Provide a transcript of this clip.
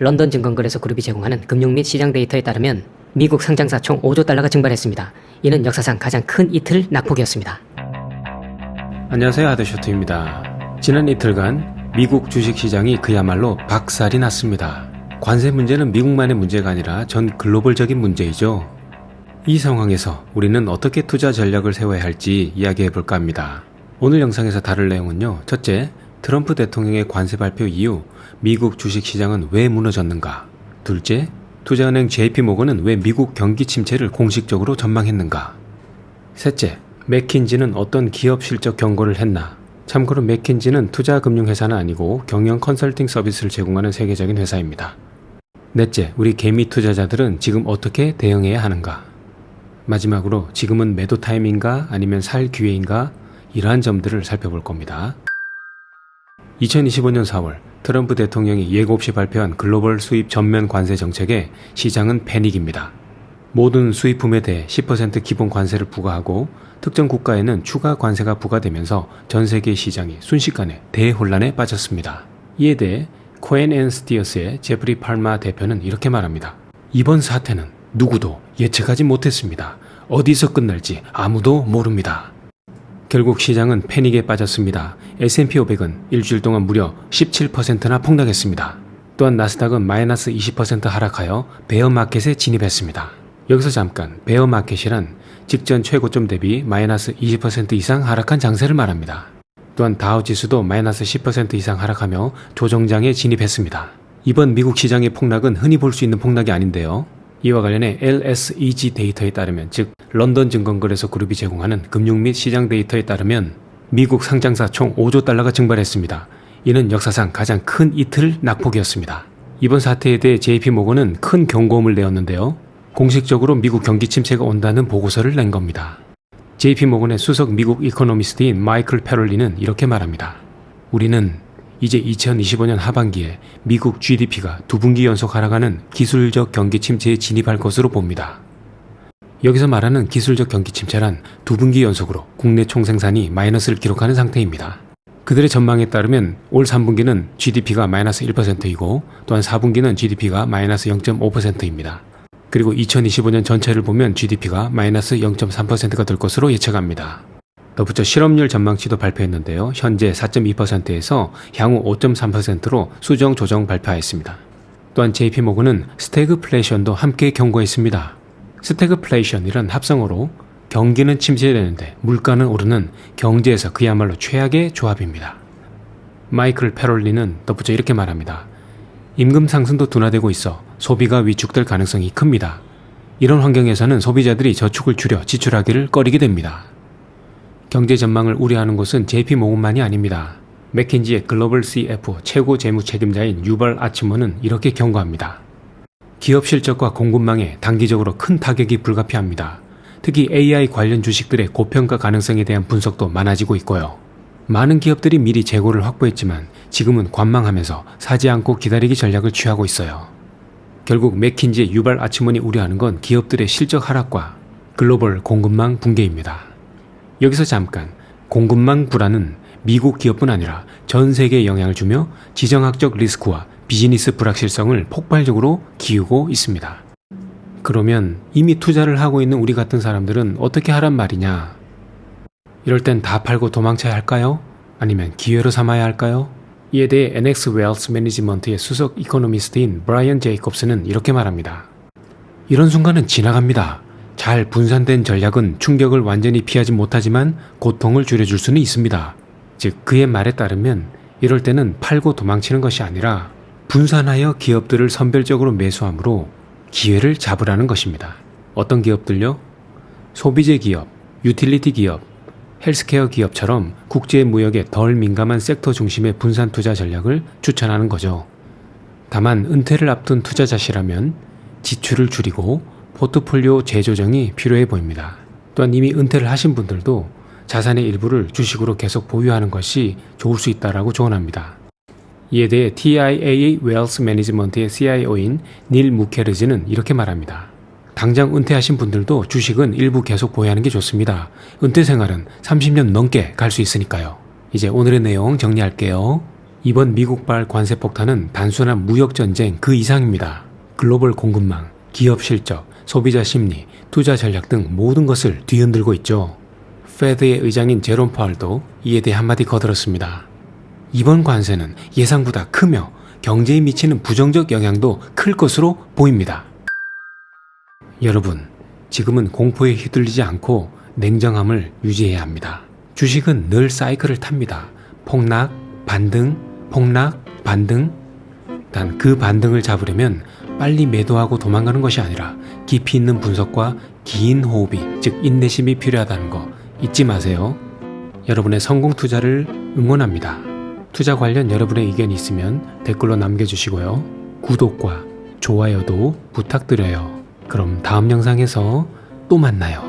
런던 증권거래소 그룹이 제공하는 금융 및 시장 데이터에 따르면 미국 상장사 총 5조 달러가 증발했습니다. 이는 역사상 가장 큰 이틀 낙폭이었습니다. 안녕하세요 하드쇼트입니다. 지난 이틀간 미국 주식시장이 그야말로 박살이 났습니다. 관세 문제는 미국만의 문제가 아니라 전 글로벌적인 문제이죠. 이 상황에서 우리는 어떻게 투자 전략을 세워야 할지 이야기해 볼까 합니다. 오늘 영상에서 다룰 내용은요. 첫째, 트럼프 대통령의 관세 발표 이후 미국 주식시장은 왜 무너졌는가? 둘째, 투자은행 JP모건은 왜 미국 경기 침체를 공식적으로 전망했는가? 셋째, 맥킨지는 어떤 기업 실적 경고를 했나? 참고로 맥킨지는 투자 금융 회사는 아니고 경영 컨설팅 서비스를 제공하는 세계적인 회사입니다. 넷째, 우리 개미 투자자들은 지금 어떻게 대응해야 하는가? 마지막으로 지금은 매도 타임인가 아니면 살 기회인가? 이러한 점들을 살펴볼 겁니다. 2025년 4월 트럼프 대통령이 예고 없이 발표한 글로벌 수입 전면 관세 정책에 시장은 패닉입니다. 모든 수입품에 대해 10% 기본 관세를 부과하고 특정 국가에는 추가 관세가 부과되면서 전 세계 시장이 순식간에 대혼란에 빠졌습니다. 이에 대해 코엔 앤 스티어스의 제프리 팔마 대표는 이렇게 말합니다. 이번 사태는 누구도 예측하지 못했습니다. 어디서 끝날지 아무도 모릅니다. 결국 시장은 패닉에 빠졌습니다. S&P 500은 일주일 동안 무려 17%나 폭락했습니다. 또한 나스닥은 마이너스 20% 하락하여 베어마켓에 진입했습니다. 여기서 잠깐 베어마켓이란 직전 최고점 대비 마이너스 20% 이상 하락한 장세를 말합니다. 또한 다우 지수도 마이너스 10% 이상 하락하며 조정장에 진입했습니다. 이번 미국 시장의 폭락은 흔히 볼 수 있는 폭락이 아닌데요. 이와 관련해 LSEG 데이터에 따르면 즉 런던 증권거래소 그룹이 제공하는 금융 및 시장 데이터에 따르면 미국 상장사 총 5조 달러가 증발했습니다. 이는 역사상 가장 큰 이틀 낙폭이었습니다. 이번 사태에 대해 JP모건은 큰 경고음을 내었는데요. 공식적으로 미국 경기 침체가 온다는 보고서를 낸 겁니다. JP모건의 수석 미국 이코노미스트인 마이클 페럴리는 이렇게 말합니다. 우리는 이제 2025년 하반기에 미국 GDP가 두 분기 연속 하락하는 기술적 경기 침체에 진입할 것으로 봅니다. 여기서 말하는 기술적 경기 침체란 두 분기 연속으로 국내 총생산이 마이너스를 기록하는 상태입니다. 그들의 전망에 따르면 올 3분기는 GDP가 마이너스 1%이고 또한 4분기는 GDP가 마이너스 0.5%입니다. 그리고 2025년 전체를 보면 GDP가 마이너스 0.3%가 될 것으로 예측합니다. 덧붙여 실업률 전망치도 발표했는데요. 현재 4.2%에서 향후 5.3%로 수정 조정 발표하였습니다. 또한 JP모건은 스태그플레이션도 함께 경고했습니다. 스태그플레이션이란 합성어로 경기는 침체되는데 물가는 오르는 경제에서 그야말로 최악의 조합입니다. 마이클 페롤리는 덧붙여 이렇게 말합니다. 임금 상승도 둔화되고 있어 소비가 위축될 가능성이 큽니다. 이런 환경에서는 소비자들이 저축을 줄여 지출하기를 꺼리게 됩니다. 경제 전망을 우려하는 곳은 JP모건만이 아닙니다. 맥킨지의 글로벌 CF 최고 재무 책임자인 유발 아치모는 이렇게 경고합니다. 기업 실적과 공급망에 단기적으로 큰 타격이 불가피합니다. 특히 AI 관련 주식들의 고평가 가능성에 대한 분석도 많아지고 있고요. 많은 기업들이 미리 재고를 확보했지만 지금은 관망하면서 사지 않고 기다리기 전략을 취하고 있어요. 결국 맥킨지의 유발 아치몬이 우려하는 건 기업들의 실적 하락과 글로벌 공급망 붕괴입니다. 여기서 잠깐 공급망 불안은 미국 기업뿐 아니라 전 세계에 영향을 주며 지정학적 리스크와 비즈니스 불확실성을 폭발적으로 기우고 있습니다. 그러면 이미 투자를 하고 있는 우리 같은 사람들은 어떻게 하란 말이냐? 이럴 땐 다 팔고 도망쳐야 할까요? 아니면 기회로 삼아야 할까요? 이에 대해 NX 웨alth 매니지먼트의 수석 이코노미스트인 브라이언 제이콥스는 이렇게 말합니다. 이런 순간은 지나갑니다. 잘 분산된 전략은 충격을 완전히 피하지 못하지만 고통을 줄여줄 수는 있습니다. 즉 그의 말에 따르면 이럴 때는 팔고 도망치는 것이 아니라 분산하여 기업들을 선별적으로 매수함으로 기회를 잡으라는 것입니다. 어떤 기업들요? 소비재 기업, 유틸리티 기업, 헬스케어 기업처럼 국제 무역에 덜 민감한 섹터 중심의 분산 투자 전략을 추천하는 거죠. 다만 은퇴를 앞둔 투자자시라면 지출을 줄이고 포트폴리오 재조정이 필요해 보입니다. 또한 이미 은퇴를 하신 분들도 자산의 일부를 주식으로 계속 보유하는 것이 좋을 수 있다라고 조언합니다. 이에 대해 TIA 웨alth 매니지먼트의 CIO인 닐 무케르즈는 이렇게 말합니다. 당장 은퇴하신 분들도 주식은 일부 계속 보유하는 게 좋습니다. 은퇴 생활은 30년 넘게 갈 수 있으니까요. 이제 오늘의 내용 정리할게요. 이번 미국발 관세 폭탄은 단순한 무역 전쟁 그 이상입니다. 글로벌 공급망, 기업 실적, 소비자 심리, 투자 전략 등 모든 것을 뒤흔들고 있죠. 페드의 의장인 제롬 파월도 이에 대해 한마디 거들었습니다. 이번 관세는 예상보다 크며 경제에 미치는 부정적 영향도 클 것으로 보입니다. 여러분, 지금은 공포에 휘둘리지 않고 냉정함을 유지해야 합니다. 주식은 늘 사이클을 탑니다. 폭락, 반등, 폭락, 반등. 단 그 반등을 잡으려면 빨리 매도하고 도망가는 것이 아니라 깊이 있는 분석과 긴 호흡이, 즉 인내심이 필요하다는 거 잊지 마세요. 여러분의 성공 투자를 응원합니다. 투자 관련 여러분의 의견이 있으면 댓글로 남겨주시고요. 구독과 좋아요도 부탁드려요. 그럼 다음 영상에서 또 만나요.